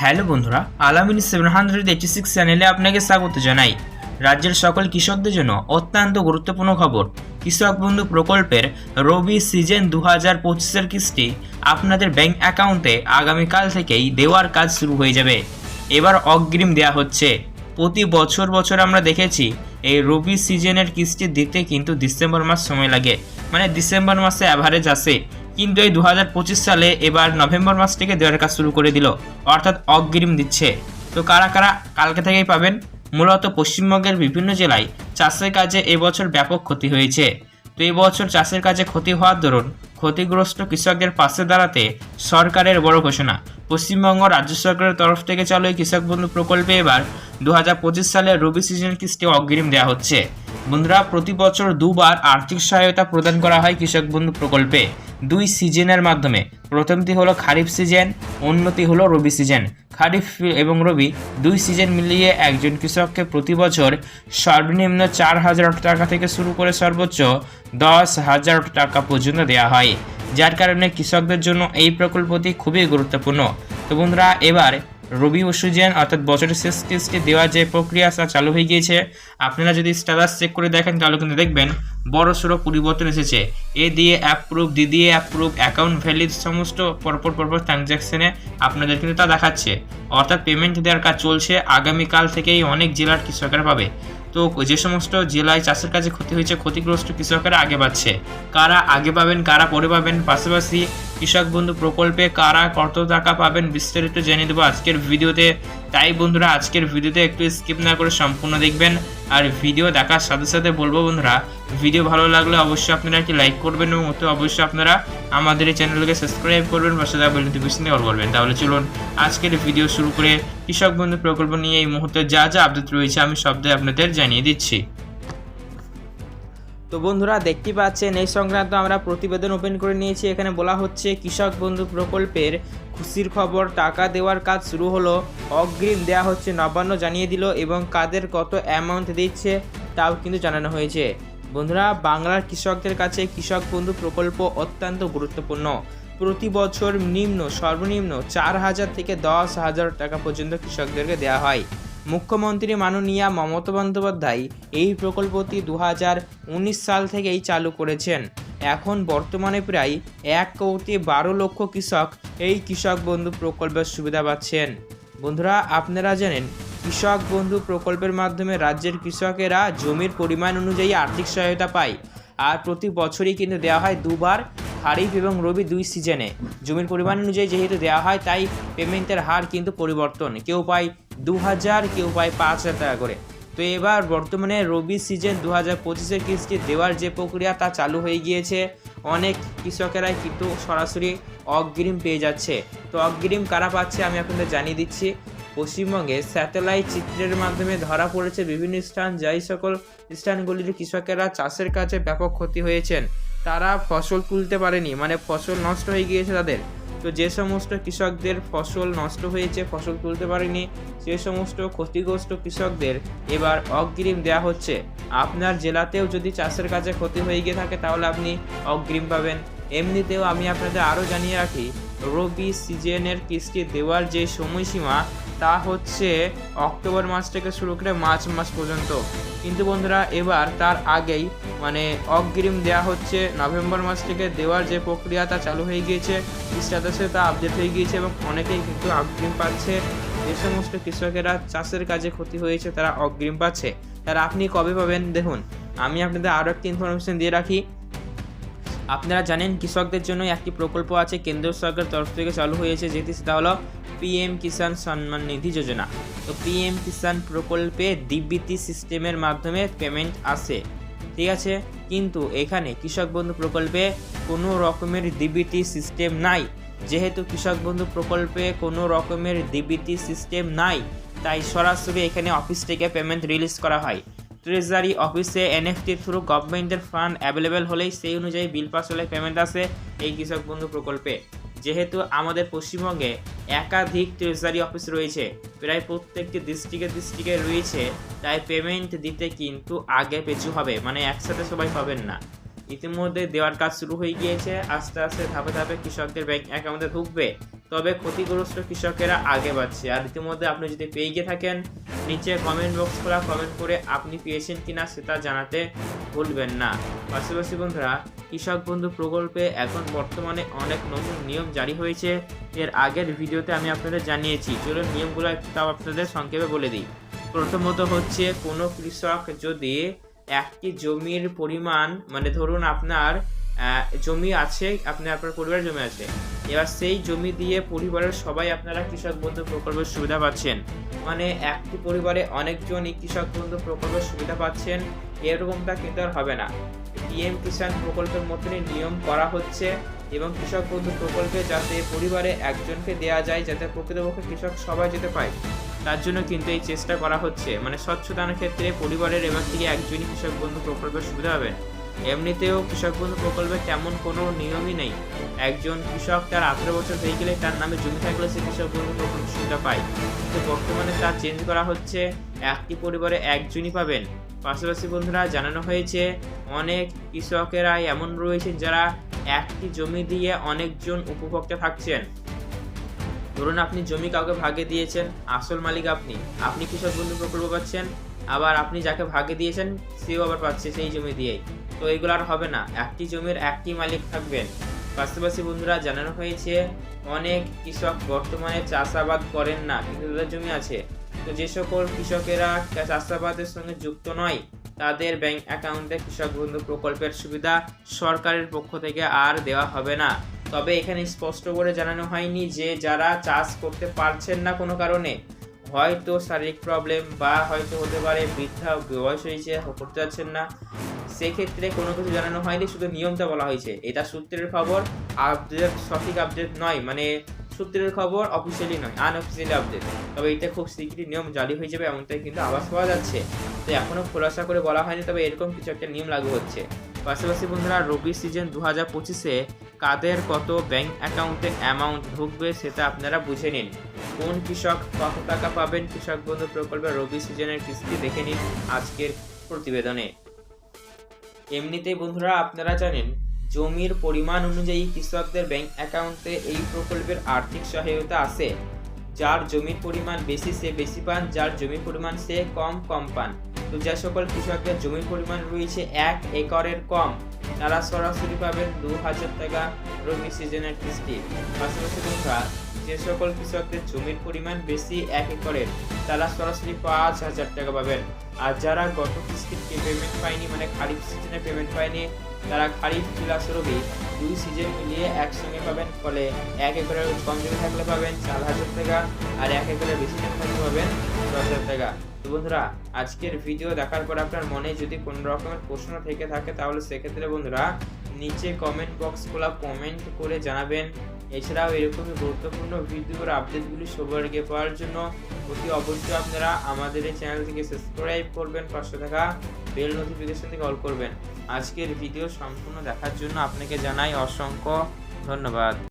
Hello বন্ধুরা, আলামিন seven hundred eighty six চ্যানেলে আপনাকে স্বাগত জানাই। রাজ্যের সকল কৃষকদের জন্য অত্যন্ত গুরুত্বপূর্ণ খবর। কৃষক বন্ধু প্রকল্পের রবি সিজন দু হাজার পঁচিশের কিস্তি আপনাদের ব্যাংক অ্যাকাউন্টে আগামীকাল থেকেই দেওয়ার কাজ শুরু হয়ে যাবে। এবার অগ্রিম দেওয়া হচ্ছে। প্রতি বছর বছর আমরা দেখেছি এই রবি সিজনের কিস্তি দিতে কিন্তু ডিসেম্বর মাস সময় লাগে। মানে ডিসেম্বর মাসে অ্যাভারেজ আসে কিন্তু এই দু হাজার পঁচিশ সালে এবার নভেম্বর মাস থেকে দেওয়ার কাজ শুরু করে দিল, অর্থাৎ অগ্রিম দিচ্ছে। তো কারা কারা কালকে থেকেই পাবেন? মূলত পশ্চিমবঙ্গের বিভিন্ন জেলায় চাষের কাজে এবছর ব্যাপক ক্ষতি হয়েছে। তো এই বছর চাষের কাজে ক্ষতি হওয়ার দরুন ক্ষতিগ্রস্ত কৃষকদের পাশে দাঁড়াতে সরকারের বড় ঘোষণা। পশ্চিমবঙ্গ রাজ্য সরকারের তরফ থেকে চালু এই কৃষক বন্ধু প্রকল্পে এবার দু হাজার পঁচিশ সালে রবি সিজন কিস্তি অগ্রিম দেওয়া হচ্ছে। বন্ধুরা, প্রতি বছর দুবার আর্থিক সহায়তা প্রদান করা হয় কৃষক বন্ধু প্রকল্পে। দুই সিজনের মাধ্যমে। প্রথমটি হলো খারিফ সিজন, অন্যটি হলো রবি সিজন। খারিফ এবং রবি দুই সিজন মিলিয়ে একজন কৃষককে প্রতি বছর সর্বনিম্ন চার হাজার টাকা থেকে শুরু করে সর্বোচ্চ দশ হাজার টাকা পর্যন্ত দেওয়া হয়। যার কারণে কৃষকদের জন্য এই প্রকল্পটি খুবই গুরুত্বপূর্ণ। তো বন্ধুরা, এবার রবি ও অর্থাৎ বছরের শেষ কিস্তি দেওয়ার যে প্রক্রিয়া তা চালু হয়ে গিয়েছে। আপনারা যদি স্ট্যাটাস চেক করে দেখেন, তাহলে কিন্তু দেখবেন বড় সড়ো পরিবর্তন এসেছে। এ দিয়ে অ্যাপ্রুভ দি দিয়ে অ্যাপ্রুভ অ্যাকাউন্ট ভ্যালিড সমস্ত পরপর পরপর ট্রানজ্যাকশানে আপনাদের কিন্তু তা দেখাচ্ছে। অর্থাৎ পেমেন্ট দেওয়ার কাজ চলছে। আগামীকাল থেকেই অনেক জেলার কৃষকরা পাবে। তো যে সমস্ত জেলায় চাষের কাজে ক্ষতি হয়েছে, ক্ষতিগ্রস্ত কৃষকেরা আগে পাচ্ছে কারা আগে পাবেন, কারা পরে পাবেন, পাশাপাশি কৃষক বন্ধু প্রকল্পে কারা কত টাকা পাবেন বিস্তারিত জেনে দেবো আজকের ভিডিওতে। তাই বন্ধুরা, আজকের ভিডিওতে একটু স্কিপ না করে সম্পূর্ণ দেখবেন। আর ভিডিও দেখার সাথে সাথে বলব বন্ধুরা, ভিডিও ভালো লাগলে অবশ্যই আপনারা একটি লাইক করবেন এবং অতি অবশ্যই আপনারা আমাদের এই চ্যানেলকে সাবস্ক্রাইব করবেন, পাশে দেওয়া বেল নোটিফিকেশনে অল করবেন। তাহলে চলুন, আজকের ভিডিও শুরু করে কৃষক বন্ধু প্রকল্প নিয়ে এই মুহূর্তে যা যা আপডেট রয়েছে আমি শব্দে আপনাদের জানিয়ে দিচ্ছি। তো বন্ধুরা, দেখতে পাচ্ছেন, এই সংক্রান্ত আমরা প্রতিবেদন ওপেন করে নিয়েছি। এখানে বলা হচ্ছে, কৃষক বন্ধু প্রকল্পের খুশির খবর, টাকা দেওয়ার কাজ শুরু হলো। অগ্রিম দেওয়া হচ্ছে নবান্ন জানিয়ে দিল এবং কাদের কত অ্যামাউন্ট দিচ্ছে তাও কিন্তু জানানো হয়েছে। বন্ধুরা, বাংলার কৃষকদের কাছে কৃষক বন্ধু প্রকল্প অত্যন্ত গুরুত্বপূর্ণ। প্রতি বছর নিম্ন, সর্বনিম্ন চার হাজার থেকে দশ হাজার টাকা পর্যন্ত কৃষকদেরকে দেওয়া হয়। মুখ্যমন্ত্রী মাননীয়া মমতা বন্দ্যোপাধ্যায় এই প্রকল্পটি দু হাজার উনিশ সাল থেকেই চালু করেছেন। এখন বর্তমানে প্রায় এক কোটি বারো লক্ষ কৃষক এই কৃষক বন্ধু প্রকল্পের সুবিধা পাচ্ছেন। বন্ধুরা, আপনারা জানেন, কৃষক বন্ধু প্রকল্পের মাধ্যমে রাজ্যের কৃষকেরা জমির পরিমাণ অনুযায়ী আর্থিক সহায়তা পায়। আর প্রতি বছরই কিন্তু দেওয়া হয় দুবার খারিফ এবং রবি দুই সিজনে। জমির পরিমাণ অনুযায়ী যেহেতু দেওয়া হয়, তাই পেমেন্টের হার কিন্তু পরিবর্তন। কেউ পায় দু হাজার কেউ পায় পাঁচ হাজার টাকা করে। তো এবার বর্তমানে রবি সিজন দু হাজার পঁচিশের কিস্তি দেওয়ার যে প্রক্রিয়া তা চালু হয়ে গিয়েছে, অনেক কৃষকেরাই কিন্তু সরাসরি অগ্রিম পেয়ে যাচ্ছে। তো অগ্রিম কারা পাচ্ছে আমি আপনাদের জানিয়ে দিচ্ছি। পশ্চিমবঙ্গে স্যাটেলাইট চিত্রের মাধ্যমে ধরা পড়েছে বিভিন্ন স্থান, যাই সকল স্থানগুলির কৃষকেরা চাষের কাজে ব্যাপক ক্ষতি হয়েছেন। তারা ফসল তুলতে পারেনি মানে ফসল নষ্ট হয়ে গিয়েছে তাদের। তো যে সমস্ত কৃষকদের ফসল নষ্ট হয়েছে, ফসল তুলতে পারেনি, সে সমস্ত ক্ষতিগ্রস্ত কৃষকদের এবার অগ্রিম দেয়া হচ্ছে। আপনার জেলাতেও যদি চাষের কাজে ক্ষতি হয়ে গিয়ে থাকে, তাহলে আপনি অগ্রিম পাবেন। এমনিতেও আমি আপনাদের আরও জানিয়ে রাখি, রবি সিজনের কিস্তি দেওয়ার যে সময়সীমা তা হচ্ছে অক্টোবর মাস থেকে শুরু করে মার্চ মাস পর্যন্ত। কিন্তু বন্ধুরা, এবার তার আগেই মানে অগ্রিম দেওয়া হচ্ছে নভেম্বর মাস থেকে দেওয়ার যে প্রক্রিয়া তা চালু হয়ে গিয়েছে স্ট্যাটাসে তা আপডেট হয়ে গিয়েছে এবং অনেকেই কিন্তু অগ্রিম পাচ্ছে। যে সমস্ত কৃষকেরা চাষের কাজে ক্ষতি হয়েছে, তারা অগ্রিম পাচ্ছে। তারা আপনি কবে পাবেন? দেখুন, আমি আপনাদের আরও একটি ইনফরমেশন দিয়ে রাখি। আপনারা জানেন কৃষকদের জন্য একটি প্রকল্প আছে কেন্দ্র সরকারের তরফ থেকে চালু হয়েছে, যেটি সেটা হলো পিএম কিষাণ সম্মান নিধি যোজনা। তো পিএম কিষাণ প্রকল্পে ডিবিটি সিস্টেমের মাধ্যমে পেমেন্ট আসে, ঠিক আছে? কিন্তু এখানে কৃষক বন্ধু প্রকল্পে কোনো রকমের ডিবিটি সিস্টেম নাই। যেহেতু কৃষক বন্ধু প্রকল্পে কোনো রকমের ডিবিটি সিস্টেম নাই, তাই সরাসরি এখানে অফিস থেকে পেমেন্ট রিলিজ করা হয়। ট্রেজারি অফিসে এনএফটি থ্রু গভর্নমেন্টের ফান্ড অ্যাভেলেবেল হলেই সেই অনুযায়ী বিল পাস হলে পেমেন্ট আসে এই কৃষক বন্ধু প্রকল্পে। যেহেতু আমাদের পশ্চিমবঙ্গে একাধিক ট্রেজারি অফিস রয়েছে, প্রায় প্রত্যেকটি ডিস্ট্রিক্টে ডিস্ট্রিক্টে রয়েছে, তাই পেমেন্ট দিতে কিন্তু আগে পেছু হবে মানে একসাথে সবাই পাবেন না। ইতিমধ্যে দেওয়ার কাজ শুরু হয়ে গিয়েছে। আস্তে আস্তে ধাপে ধাপে কৃষকদের ব্যাংক অ্যাকাউন্টে ঢুকবে। তবে ক্ষতিগ্রস্ত কৃষকেরা আগে বাড়ছে। আর ইতিমধ্যে আপনি যদি পেয়ে গিয়ে থাকেন, নিচে কমেন্ট বক্স খোলা কমেন্ট করে আপনি পেয়েছেন কিনা সেটা জানাতে ভুলবেন না। পাশাপাশি বন্ধুরা, কৃষক বন্ধু প্রকল্পে এখন বর্তমানে অনেক নতুন নিয়ম জারি হয়েছে। এর আগের ভিডিওতে আমি আপনাদের জানিয়েছি। চলুন নিয়মগুলো তাও আপনাদের সংক্ষেপে বলে দিই। প্রথমত হচ্ছে, কোনো কৃষক যদি একটি জমির পরিমাণ মানে ধরুন আপনার জমি আছে আপনি আপনার পরিবারের জমি আছে। এবার সেই জমি দিয়ে পরিবারের সবাই আপনারা কৃষক বন্ধু প্রকল্পের সুবিধা পাচ্ছেন। মানে একটি পরিবারে অনেকজনই কৃষক বন্ধু প্রকল্পের সুবিধা পাচ্ছেন, এরকমটা কিন্তু আর হবে না। পিএম কিষাণ প্রকল্পের মতনই নিয়ম করা হচ্ছে এবং কৃষক বন্ধু প্রকল্পে যাতে পরিবারে একজনকে দেয়া যায়, যাতে প্রকৃতপক্ষে কৃষক সবাই যেতে পায় তার জন্য কিন্তু এই চেষ্টা করা হচ্ছে। মানে স্বচ্ছতার ক্ষেত্রে পরিবারের এবার থেকে একজনই কৃষক বন্ধু প্রকল্পের সুবিধা পাবেন এমনিতেও কৃষক বন্ধু প্রকল্পে তেমন কোনো নিয়মই নেই। একজন কৃষক তার আঠেরো বছর হয়ে গেলে তার নামে জমি থাকলে সে কৃষক বন্ধু প্রকল্প সুবিধা পায়। কিন্তু বর্তমানে তা চেঞ্জ করা হচ্ছে, একটি পরিবারে একজনই পাবেন। পাশাপাশি বন্ধুরা, জানানো হয়েছে, অনেক কৃষকেরা এমন রয়েছেন যারা একটি জমি দিয়ে অনেকজন উপভোক্তা থাকছেন। ধরুন আপনি জমি কাউকে ভাগে দিয়েছেন, আসল মালিক আপনি আপনি কৃষক বন্ধু প্রকল্প পাচ্ছেন, আবার আপনি যাকে ভাগে দিয়েছেন, সেও আবার পাচ্ছে সেই জমি দিয়েই। তো এগুলো আর হবে না, একটি জমির একটি মালিক থাকবেন। পাশাপাশি বন্ধুরা, জানানো হয়েছে, অনেক কৃষক বর্তমানে চাষাবাদ করেন না, কিন্তু তাদের জমি আছে। তো যে সকল কৃষকেরা চাষাবাদের সঙ্গে যুক্ত নয়, তাদের ব্যাংক অ্যাকাউন্টে কৃষক বন্ধু প্রকল্পের সুবিধা সরকারের পক্ষ থেকে আর দেওয়া হবে না। তবে এখানে স্পষ্ট করে জানানো হয়নি যে যারা চাষ করতে পারছেন না কোনো কারণে। হয়তো শারীরিক প্রবলেম বা হয়তো হতে পারে বৃদ্ধা, বয়স হয়েছে, করতে পারছেন না। সেক্ষেত্রে কোনো কিছু জানানো হয়নি, শুধু নিয়মটা বলা হয়েছে। এটা সূত্রের খবর আপডেট সঠিক আপডেট নয় মানে সূত্রের খবর অফিসিয়ালি নয় আনঅফিসিয়ালি আপডেট তবে এটা খুব শীঘ্রই নিয়ম জারি হয়ে যাবে, এমনটাই কিন্তু আভাস পাওয়া যাচ্ছে। তো এখনও খোলাসা করে বলা হয়নি, তবে এরকম কিছু একটা নিয়ম লাগু হচ্ছে। পাশাপাশি বন্ধুরা রবি সিজন দু হাজার পঁচিশে কাদের কত ব্যাংক অ্যাকাউন্টে অ্যামাউন্ট ঢুকবে সেটা আপনারা বুঝে নিন। কোন কৃষক কত টাকা পাবেন? কৃষক বন্ধু প্রকল্পে রবি সিজনের কিস্তি দেখে নিন আজকের প্রতিবেদনে। এমনিতেই বন্ধুরা আপনারা জানেন, জমির পরিমাণ অনুযায়ী কৃষকদের ব্যাংক অ্যাকাউন্টে এই প্রকল্পের আর্থিক সহায়তা আছে। যার জমির পরিমাণ বেশি, সে বেশি পান, যার জমির পরিমাণ সে কম কম পান। তো যে সকল কৃষকদের জমির পরিমাণ রয়েছে এক একরের কম, তারা সরাসরি পাবেন দু হাজার টাকা রবি সিজনের কিস্তি। পাশাপাশি বন্ধুরা, যে সকল কৃষকদের জমির পরিমাণ বেশি এক একরের, তারা সরাসরি পাঁচ হাজার টাকা পাবেন। আর যারা গত কিস্তির পেমেন্ট পায়নি মানে খারিফ সিজনে পেমেন্ট পায়নি, তারা খারিফ প্লাস রবি দুই সিজন মিলিয়ে একসঙ্গে পাবেন। ফলে এক একরের কম জমি থাকলে পাবেন চার হাজার টাকা আর এক একরের বেশি জমি থাকলে পাবেন দশ হাজার টাকা। তো বন্ধুরা, আজকের ভিডিও দেখার পর আপনার মনে যদি কোনো রকমের প্রশ্ন থেকে থাকে, তাহলে সেক্ষেত্রে বন্ধুরা নিচে কমেন্ট বক্স খোলা কমেন্ট করে জানাবেন। এছাড়াও এরকমই গুরুত্বপূর্ণ ভিডিওর আপডেটগুলি সবার আগে পাওয়ার জন্য অতি অবশ্যই আপনারা আমাদের এই চ্যানেলটিকে সাবস্ক্রাইব করবেন, পাশে থাকা বেল নোটিফিকেশন থেকে অল করবেন। আজকের ভিডিও সম্পূর্ণ দেখার জন্য আপনাকে জানাই অসংখ্য ধন্যবাদ।